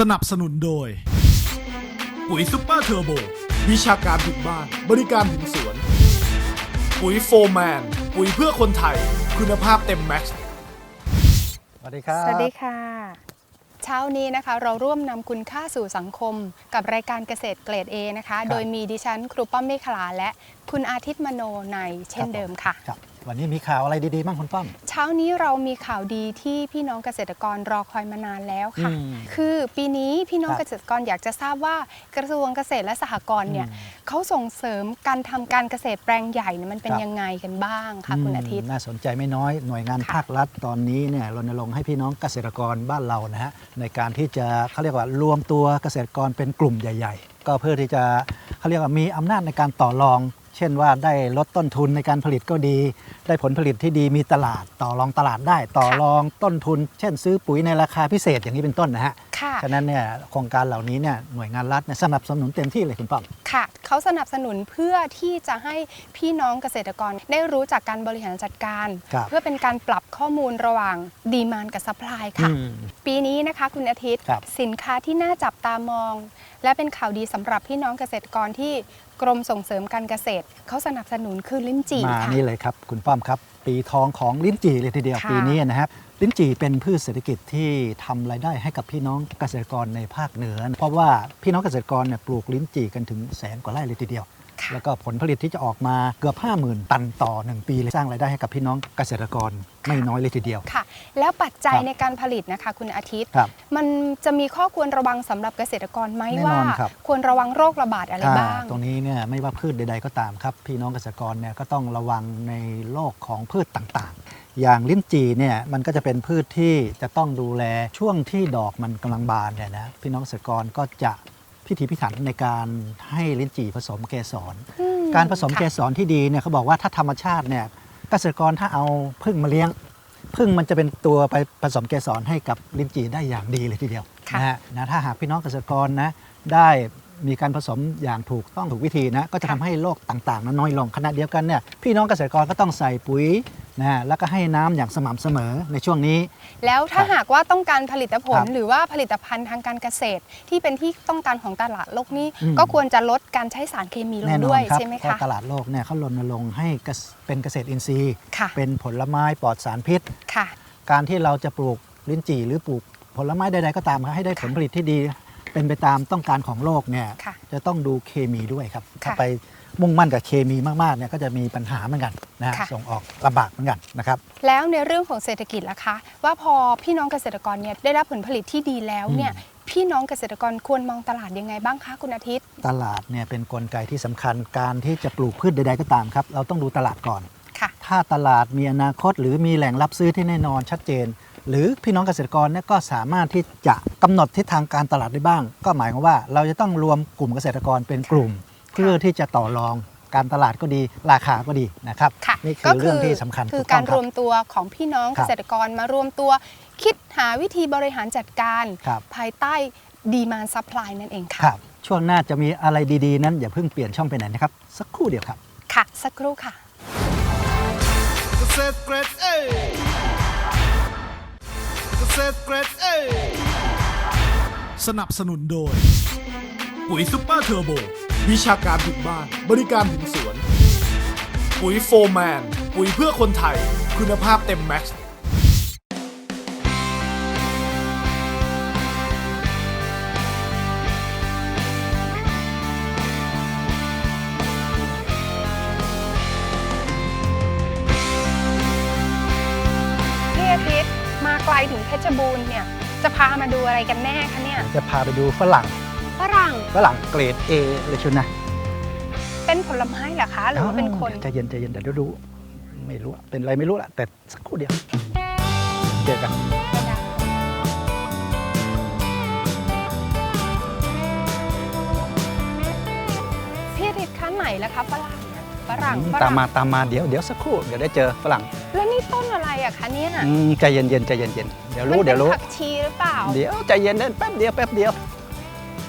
สนับสนุนโดย ปุ๋ยซุปเปอร์เทอร์โบ วิชาการถึงบ้าน บริการถึงสวน ปุ๋ยโฟร์แมน ปุ๋ยเพื่อคนไทย คุณภาพเต็มแม็กซ์ สวัสดีครับ สวัสดีค่ะ เช้านี้นะคะเราร่วมนำคุณค่าสู่สังคม กับรายการเกษตรเกรด A นะคะครับโดยมีดิฉันครูป้อมเมฆลาและคุณอาทิตย์มโนในเช่นเดิมค่ะ ครับ วันนี้มีข่าวอะไรดีๆบ้างคุณป้อม เช้านี้เรามีข่าวดีที่พี่น้องเกษตรกรรอคอยมานานแล้วค่ะ อืมคือปีนี้พี่น้องครับเกษตรกรอยากจะทราบว่ากระทรวงเกษตรและสหกรณ์เนี่ยอืมเขาส่งเสริมการทำการเกษตรแปลงใหญ่เนี่ยมันเป็นครับ ยังไงกันบ้างคะคุณอาทิตย์ มน่าสนใจไม่น้อยหน่วยงานค่ะภาครัฐตอนนี้เนี่ยรณรงค์ให้พี่น้องเกษตรกรบ้านเรานะฮะในการที่จะเขาเรียกว่ารวมตัวเกษตรกรเป็นกลุ่มใหญ่ ๆ ก็เพื่อที่จะเขาเรียกว่ามีอำนาจในการต่อรอง เช่นว่าได้ลดต้นทุนในการผลิตก็ดี ได้ผลผลิตที่ดีมีตลาดต่อรองตลาดได้ต่อค่ะรองต้นทุน เช่น ซื้อปุ๋ยในราคาพิเศษอย่างนี้เป็นต้นนะฮะค่ะ ฉะนั้นเนี่ยโครงการเหล่านี้เนี่ยหน่วยงานรัฐเนี่ยสนับสนุนเต็มที่เลยคุณป้อม ค่ะเขาสนับสนุนเพื่อที่จะให้พี่น้องเกษตรกรได้รู้จักการบริหารจัดการ ครับ เพื่อเป็นการปรับข้อมูลระหว่างดีมานกับซัพพลายค่ะ อืม ปีนี้นะคะคุณอาทิตย์ ครับสินค้าที่น่าจับตามอง และเป็นข่าวดีสำหรับพี่น้องเกษตรกรที่ กรมส่งเสริมการเกษตรเขาสนับสนุนคือลิ้นจี่มาค่ะ นี่เลยครับ คุณป้อมครับ ปีทองของลิ้นจี่เลยทีเดียวค่ะ ปีนี้นะครับลิ้นจี่เป็นพืชเศรษฐกิจที่ทำรายได้ให้กับพี่น้องเกษตรกรในภาคเหนือ เพราะว่าพี่น้องเกษตรกรเนี่ยปลูกลิ้นจี่กันถึงแสนกว่าไร่เลยทีเดียวค่ะ แล้วก็ผลผลิตที่จะออกมาเกือบ 50,000 ตันต่อ 1 ปีเลยสร้างรายได้ให้กับพี่น้องเกษตรกรไม่น้อยเลยทีเดียว ค่ะ แล้วปัจจัยครับในการผลิตนะคะ คุณอาทิตย์ ครับมันจะมีข้อควรระวังสำหรับเกษตรกรไหมแน่นว่าอนครับ ควรระวังโรคระบาดอะไรถ้าบ้าง ตรงนี้เนี่ยไม่ว่าพืชใด ๆ ก็ตามครับ พี่น้องเกษตรกรเนี่ยก็ต้องระวังในโลกของพืชต่างๆ อย่างลิ้นจี่เนี่ยมันก็จะเป็นพืชที่จะต้องดูแลช่วงที่ดอกมันกำลังบานเนี่ยนะพี่น้องเกษตรกรก็จะ พิถีพิถันในการให้ลิ้นจี่ผสมเกสรอืมการผสมค่ะเกสรที่ดีเนี่ยเขาบอกว่าถ้าธรรมชาติเนี่ยเกษตรกรถ้าเอาพึ่งมาเลี้ยงพึ่งมันจะเป็นตัวไปผสมเกสรให้กับลิ้นจี่ได้อย่างดีเลยทีเดียวค่ะนะฮะนะถ้าหากพี่น้องเกษตรกรนะได้มีการผสมอย่างถูกต้องถูกวิธีนะก็จะทำให้โรคต่างๆนั้นน้อยลงขณะเดียวกันเนี่ยพี่น้องเกษตรกรก็ต้องใส่ปุ๋ย นะฮะแล้วก็ให้น้ำอย่างสม่ำเสมอในช่วงนี้ แล้วถ้าครับหากว่าต้องการผลิตผลครับหรือว่าผลิตภัณฑ์ทางการเกษตร ที่เป็นที่ต้องการของตลาดโลกนี้ อืม ก็ควรจะลดการใช้สารเคมีลแน่งนอด้วยนครับใช่ไหมเพราะคะตลาดโลกเนี่ยเขารณรงค์ให้เกษเป็นเกษตรอินทรีย์ ค่ะเป็นผลไม้ปลอดสารพิษ ค่ะ การที่เราจะปลูกลิ้นจี่หรือปลูกผลไม้ใดๆก็ตามครับให้ได้ผลผลิตที่ดี เป็นไปตามต้องการของโลกเนี่ยค่ะจะต้องดูเคมีด้วยครับค่ะถ้าไป มุ่งมั่นกับเคมีมากๆเนี่ยก็จะมีปัญหาเหมือนกันนะฮะค่ะ ส่งออกลำบากเหมือนกันนะครับ แล้วในเรื่องของเศรษฐกิจล่ะคะ ว่าพอพี่น้องเกษตรกรเนี่ยได้รับผลผลิตที่ดีแล้วเนี่ยอืมพี่น้องเกษตรกรควรมองตลาดยังไงบ้างคะคุณอาทิตย์ ตลาดเนี่ยเป็นกลไกที่สำคัญการที่จะปลูกพืชใดๆก็ตามครับ เราต้องดูตลาดก่อน ค่ะ ถ้าตลาดมีอนาคต หรือมีแหล่งรับซื้อที่แน่นอนชัดเจน หรือพี่น้องเกษตรกรเนี่ยก็สามารถที่จะกำหนดทิศทางการตลาดได้บ้าง ก็หมายความว่าเราจะต้องรวมกลุ่มเกษตรกรเป็นกลุ่ม เพื่อที่จะต่อรองการตลาดก็ดีราคาก็ดีนะครับค่ะนี่คือเรื่องที่สำคัญคือถูต้กางรครบวมตัวของพี่น้องครัเกบษตรกรมารวมตัว คิดหาวิธีบริหารจัดการครับภายใต้ดีมานซัพพลายนั่นเองค่ะครับช่วงหน้าจะมีอะไรดีๆ นั้นอย่าเพิ่งเปลี่ยนช่องไปไหนนะครับ สักครู่เดียวครับ ค่ะ สักครู่ค่ะเกษตรเกรดเอเกษตรเกรดเอสนับสนุนโดย ปุ๋ยซุปเปอร์เทอร์โบ วิชาการถึงบ้าน บริการถึงสวน ปุ๋ยโฟร์แมน ปุ๋ยเพื่อคนไทย คุณภาพเต็มแม็กซ์พี่อาทิตย์มาไกลถึงเพชรบูรณ์เนี่ย จะพามาดูอะไรกันแน่คะเนี่ย จะพาไปดูฝรั่ง ฝรั่ง ฝรั่งเกรด A เลยชุนนะเป็นผลไม้เหรอคะ หรือว่าเป็นคนใจเย็นใจเย็นเดี๋ยวดูไม่รู้ เป็นอะไรไม่รู้ละแต่สักครู่เดียว เจอกันพี่อาทิตย์คะไหนล่ะคะฝรั่งอะฝรั่งอืมฝตามรั่งมาตามมาเดี๋ยวเดี๋ยวสักครู่เดี๋ยวได้เจอฝรั่งแล้วนี่ต้นอะไรอะคะเนี่ยอืมใจเย็นเย็นใจเย็นเย็นเดี๋ยวรู้มันป็นเดี๋ยวรู้ผักชีหรือเปล่า เดี๋ยวใจเย็นเล่นแป๊บเดียวแป๊บเดียว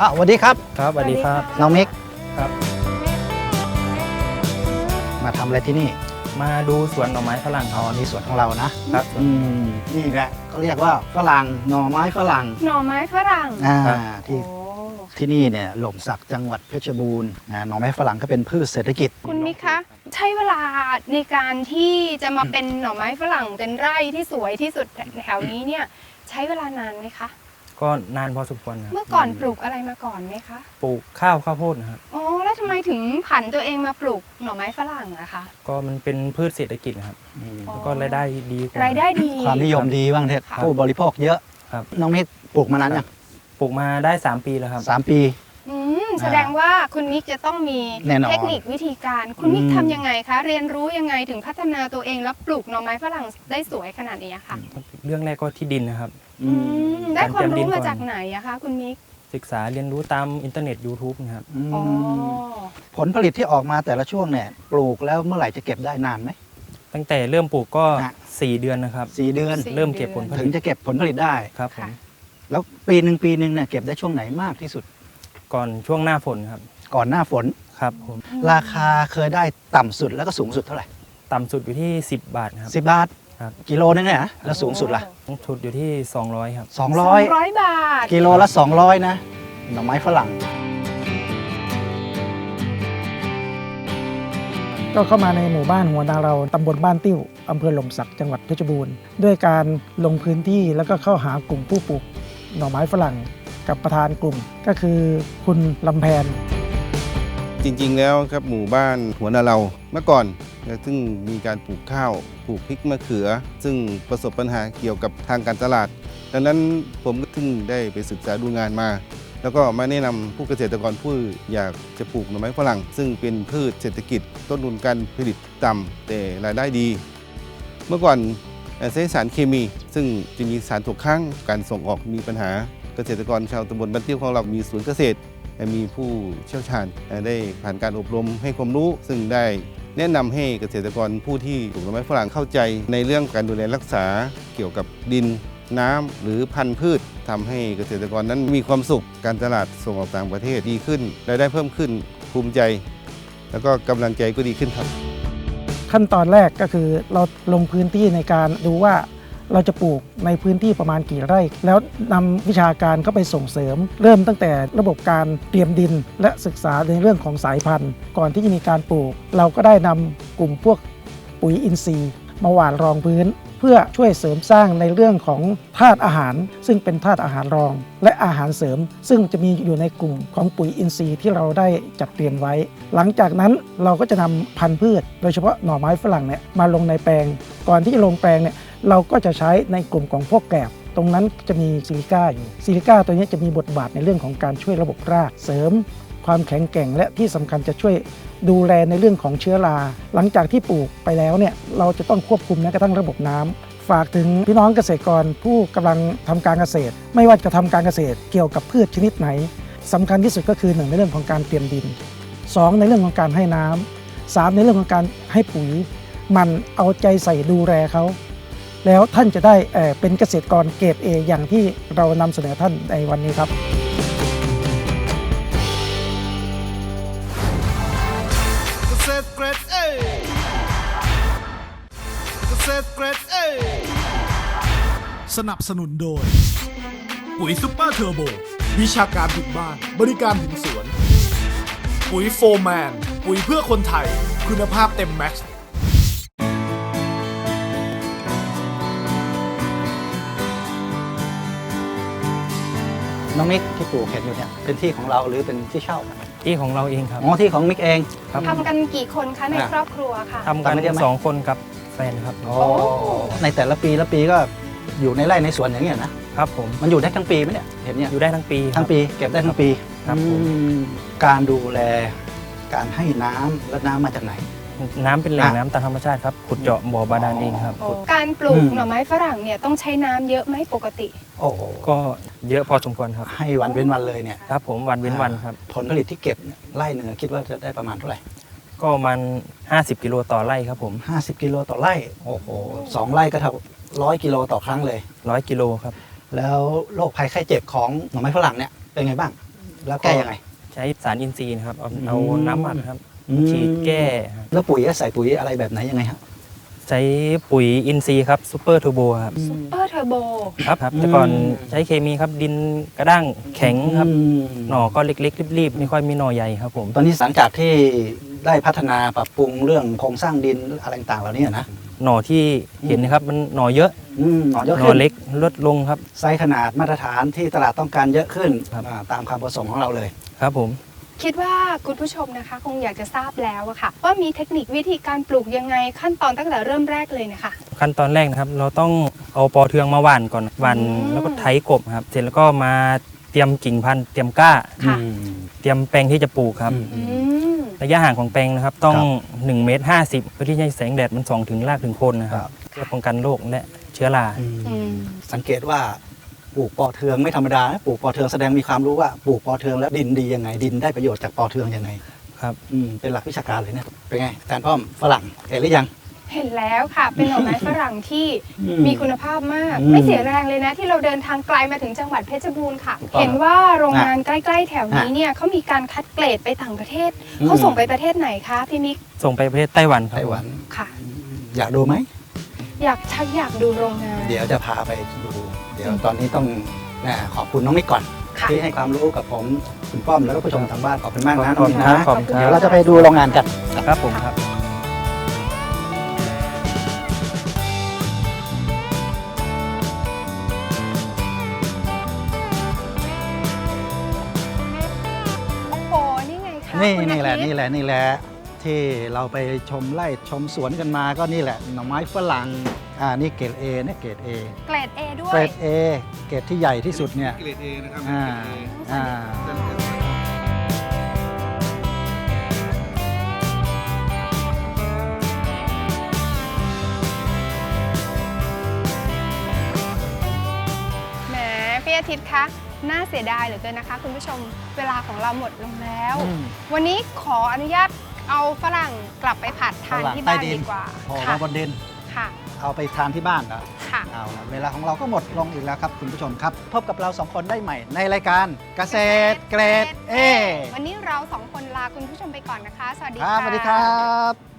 อะสวัสดีครับครับสวัสดีครับ น้องมิกครับ มาทำอะไรที่นี่มาดูสวนหน่อไม้ฝรั่งคอ๋รัอบนี่สวนของเรานะครับสวนอืมนี่แหละเขาเรียกว่าฝรั่งหน่อไม้ฝรั่งหน่อไม้ฝรั่งอ่าครับที่ โอ้ที่นี่เนี่ยหล่มสักจังหวัดเพชรบูรณ์อ่าหน่อไม้ฝรั่งก็เป็นพืชเศรษฐกิจ คุณมิกคะ ใช้เวลาในการที่จะมาเป็นหน่อไม้ฝรั่งเป็นไร่ที่สวยที่สุดแถวนี้เนี่ย ใช้เวลานานไหมคะ ก็นานพอสมควรครับเมื่อก่อนปลูกอะไรมาก่อนไหมคะปลูกข้าวข้าวโพดนะครับอ๋อแล้วทำไมถึงผันตัวเองมาปลูกหน่อไม้ฝรั่งอะคะ ก็มันเป็นพืชเศรษฐกิจนะครับอืมอ๋อ แล้วก็รายได้ดีกว่ารายได้ดี ความนิยมดีบ้างเถอะค่ะผู้บริโภคเยอะ ครับ น้องมิตรปลูกมานานยังปลูกมาได้ 3 ปีแล้วครับ สามปี อืมแสดงว่าคุณมิกจะต้องมีแน่นอนเทคนิควิธีการ คุณมิกอืม ทำยังไงคะ เรียนรู้ยังไงถึงพัฒนาตัวเองแล้วปลูกหน่อไม้ฝรั่งได้สวยขนาดนี้อะค่ะ เรื่องแรกก็ที่ดินนะครับ อือืมมได้ความการเตรีรู้ยมดินก่มาอนจากไหนอะคะคุณมิกศึกษาเรียนรู้ตามอินเทอร์เน็ต YouTube นะครับอืมอ๋อผลผลิตที่ออกมาแต่ละช่วงเนี่ยปลูกแล้วเมื่อไหร่จะเก็บได้นานไหม ตั้งแต่เริ่มปลูกก็ฮะ4 เดือนนะครับ สี่เดือนสี่ เริ่มเก็บผลผถึลิงตจะเก็บผลผลิตได้ ครับผมค่ะ แล้วปีหนึ่งปีหนึ่งเนี่ยเก็บได้ช่วงไหนมากที่สุด ก่อนช่วงหน้าฝนครับก่อนหน้าฝน ครับผมราคาเคยได้ต่ำสุดแล้วก็สูงสุดเท่าไหร่ต่ำสุดอยู่ที่ 10 บาทครับ สิบบาท ครับ กิโลนึงเนี่ยนะแล้วสูงสุดล่ะสูงสุดอยู่ที่ 200 ครับสองสร้ออยงร้อยบาท กิโลละสองร้อยนะ หน่อไม้ฝรั่ง ก็เข้ามาในหมู่บ้านหัวนาเราตำบลบ้านติ้วอำเภอหล่มสักจังหวัดเพชรบูรณ์ ด้วยการลงพื้นที่แล้วก็เข้าหากลุ่มผู้ปลูกหน่อไม้ฝรั่งกับประธานกลุ่มก็คือคุณลำแพนจริงๆ แล้วครับหมู่บ้านหัวนาเราเมื่อก่อน นะซึ่งมีการปลูกข้าวปลูกพริกมะเขือ ซึ่งประสบปัญหาเกี่ยวกับทางการตลาด ดังนั้นผมก็ถึงได้ไปศึกษาดูงานมา แล้วก็มาแนะนำผู้เกษตรกรผู้อยากจะปลูกหน่อไม้ฝรั่ง ซึ่งเป็นพืชเศรษฐกิจ ต้นทุนการผลิตต่ำแต่รายได้ดี เมื่อก่อนใช้สารเคมี ซึ่งจะมีสารตกค้างการส่งออกมีปัญหาเกษตรกรชาวตำบลบ้านเตี้ยวของเรามีศูนย์เกษตรมีผู้เชี่ยวชาญได้ผ่านการอบรมให้ความรู้ ซึ่งได้ แนะนำให้เกษตรกรผู้ที่ปลูกต้นไม้ฝรั่งเข้าใจ ในเรื่องการดูแลรักษาเกี่ยวกับดินน้ำหรือพันธุ์พืชทำให้เกษตรกรนั้นมีความสุขการตลาดส่งออกต่างประเทศดีขึ้นรายได้เพิ่มขึ้นภูมิใจ แล้วก็กำลังใจก็ดีขึ้นครับ ขั้นตอนแรกก็คือเราลงพื้นที่ในการดูว่า เราจะปลูกในพื้นที่ประมาณกี่ไร่ แล้วนำวิชาการเข้าไปส่งเสริม เริ่มตั้งแต่ระบบการเตรียมดินและศึกษาในเรื่องของสายพันธุ์ ก่อนที่จะมีการปลูก เราก็ได้นำกลุ่มพวกปุ๋ยอินทรีย์ มาหว่านรองพื้น เพื่อช่วยเสริมสร้างในเรื่องของธาตุอาหาร ซึ่งเป็นธาตุอาหารรอง และอาหารเสริม ซึ่งจะมีอยู่ในกลุ่มของปุ๋ยอินทรีย์ที่เราได้จัดเตรียมไว้ หลังจากนั้นเราก็จะนำพันธุ์พืช โดยเฉพาะหน่อไม้ฝรั่งเนี่ยมาลงในแปลง ก่อนที่จะลงแปลงเนี่ย เราก็จะใช้ในกลุ่มของพวกแกลบตรงนั้นจะมีซิลิก้าอยู่ซิลิก้าตัวนี้จะมีบทบาทในเรื่องของการช่วยระบบรากเสริม ความแข็งแกร่งและที่สำคัญจะช่วยดูแลในเรื่องของเชื้อรา หลังจากที่ปลูกไปแล้วเนี่ยเราจะต้องควบคุมแม้กระทั่งระบบน้ำฝากถึงพี่น้องเกษตรกรผู้กำลังทำการเกษตร ไม่ว่าจะทำการเกษตรเกี่ยวกับพืชชนิดไหนสำคัญที่สุดก็คือหนึ่งในเรื่องของการเตรียมดินสองในเรื่องของการให้น้ำสามในเรื่องของการให้ปุ๋ย มันเอาใจใส่ดูแลเขา แล้วท่านจะได้เเป็นเกษตรกรเกรดเออย่างที่เรานำเสนอท่านในวันนี้ครับเกษตรเกรดเอเกษตรเกรดเอสนับสนุนโดย ปุ๋ยซุปเปอร์เทอร์โบ วิชาการถึงบ้าน บริการถึงสวน ปุ๋ยโฟร์แมน ปุ๋ยเพื่อคนไทย คุณภาพเต็มแม็กซ์ น้องมิกที่ปลูกเห็นอยู่เนี่ยเป็นที่ของเราหรือเป็นที่เช่าที่ของเราเองครับอ๋อที่ของมิกเองครับทำกันกี่คนคะในอะครอบครัวค่ะทำกันทำได้ไหมสองคนกับแฟนครับอ๋อในแต่ละปีละปีก็อยู่ในไร่ในสวนอย่างเงี้ยนะครับผมมันอยู่ได้ทั้งปีไหมเนี่ยเห็นเนี่ยอยู่ได้ทั้งปีครับทั้งปีเก็บได้ทั้งปีครับผมอืมการดูแลการให้น้ำและน้ำมาจากไหน น้ำเป็นแหล่งอะน้ำตามธรรมชาติครับขุดเจาะบ่อบาดาลเองครับ โอ้การปลูอืกมหน่อไม้ฝรั่งเนี่ยต้องใช้น้ำเยอะไหมปกติ โอ้โหก็เยอะพอสมควรครับ ให้วันเว้นวันเลยเนี่ยครับ ผมวันเว้นวันครับ ผลผลิตที่เก็บเนี่ยไร่หนึ่งคิดว่าจะได้ประมาณเท่าไหร่ก็ประมัน 50 กิโลต่อไร่ครับผม50กิโลต่อไร่ โอ้โหสองไร่ก็เท่าร้อยกิโลต่อครั้งเลย 100 กิโลครับ แล้วโรคภัยไข้เจ็บของหน่อไม้ฝรั่งเนี่ยเป็นไงบ้าง แล้วแก้ยังไง ใช้สารอินทรีย์นะครับเอาอืมเอาน้ำหมักครับ อืม ฉีดแก้ครับแล้วปุ๋ยใส่ปุ๋ยอะไรแบบไหนยังไงครับใช้ปุ๋ยอินทรีย์ครับซูเปอร์ทูโบครับ ซุปเปอร์เทอร์โบ ครับครับ แต่ก่อนใช้เคมีครับดินกระด้างแข็งครับ อืมหน่อก็เล็กๆรีบๆไม่ค่อยมีหน่อใหญ่ครับผมตอนนี้หลังจากที่ได้พัฒนาปรับปรุงเรื่องโครงสร้างดินอะไรต่างๆเหล่านี้นะหน่อที่เห็นนะครับมันหน่อเยอะอืมหน่อยกหน่อขึ้นเล็กลดลงครับ ไซส์ขนาดมาตรฐานที่ตลาดต้องการเยอะขึ้นครับ อ่าตามความประสงค์ของเราเลย ครับผม คิดว่าคุณผู้ชมนะคะ คงอยากจะทราบแล้วอะค่ะ ว่ามีเทคนิควิธีการปลูกยังไงขั้นตอนตั้งแต่เริ่มแรกเลยนะคะ ขั้นตอนแรกนะครับ เราต้องเอาปอเทืองมาหว่านก่อนหว่านอืมแล้วก็ไถกบครับ เสร็จแล้วก็มาเตรียมกิ่งพันธุ์เตรียมก้า ค่ะ อืม เตรียมแปลงที่จะปลูกครับ อืมอืมระยะห่างของแปลงนะครับต้องครั1เมตร50เพื่อที่จะให้แสงแดดมันส่องถึงรากถึงโคนนะคครัรับบเพื่อป้องกันโรคและเชื้อรา อืมอืมสังเกตว่า ปลูกปอเทืองไม่ธรรมดานะปลูกปอเทืองแสดงมีความรู้ว่าปลูกปอเทืองแล้วดินดียังไง ดินได้ประโยชน์จากปอเทืองยังไงครับอืมเป็นหลักวิชาการเลยเนี่ยเป็นไงอาจารย์ป้อมฝรั่งเห็นหรือยัง เห็นแล้วค่ะ เป็นหน่อไม้ฝรั่งที่อืมมีคุณภาพมาก อืมไม่เสียแรงเลยนะ ที่เราเดินทางไกลมาถึงจังหวัดเพชรบูรณ์ค่ะ ถูกต้องเห็นว่าโรงงานใกล้ๆแถวนี้อะเนี่ยเขามีการคัดเกรดไปต่างประเทศอืม เขาส่งไปประเทศไหนคะพี่มิกส่งไปประเทศไต้หวันครับไต้หวัน ค่ะ อยากดูไหม อยากชักอยากดูโรงงาน เดี๋ยวจะพาไปดู เดี๋ยวตอนนี้ต้องนะขอบคุณน้องมิกก่อนค่ะที่ให้ความรู้กับผมคุณป้อมแล้วก็ผู้ชมทางบ้านขอบคุณมากนะขน้ออบงคุมิณกครับนะขอบคุณคเดี๋ยวรัเราบจะไปดูโรงงานกันครับผมครับ โอ้โหนี่ไงคะนี่คุณนี่แหละอาทิตย์ นี่แหละนี่แหละ ที่เราไปชมไร่ชมสวนกันมาก็นี่แหละหน่อไม้ฝรั่งอ่านี่เกรดเอเนี่ยเกรดเอเกรด A ด้วเกรยดเอเกรดที่ใหญ่ที่สุดเนี่ยเกรดเอนะครับอ่าอ่าแหมพี่อาทิตย์คะ น่าเสียดายเหลือเกินนะคะ คุณผู้ชม เวลาของเราหมดลงแล้ว อืมวันนี้ขออนุญาต เอาฝรั่งกลับไปผัดทานฝรั่งที่บ้านใต้ดินดีกว่าพอค่ะมาบนดินค่ะ เอาไปทานที่บ้านนะค่ะเอาละเวลาของเราก็หมดลงอีกแล้วครับ คุณผู้ชมครับ พบกับเราสองคนได้ใหม่ในรายการเกษตรเกรดเอวันนี้เราสองคนลาคุณผู้ชมไปก่อนนะคะ สวัสดีครับค่ะสวัสดีครับ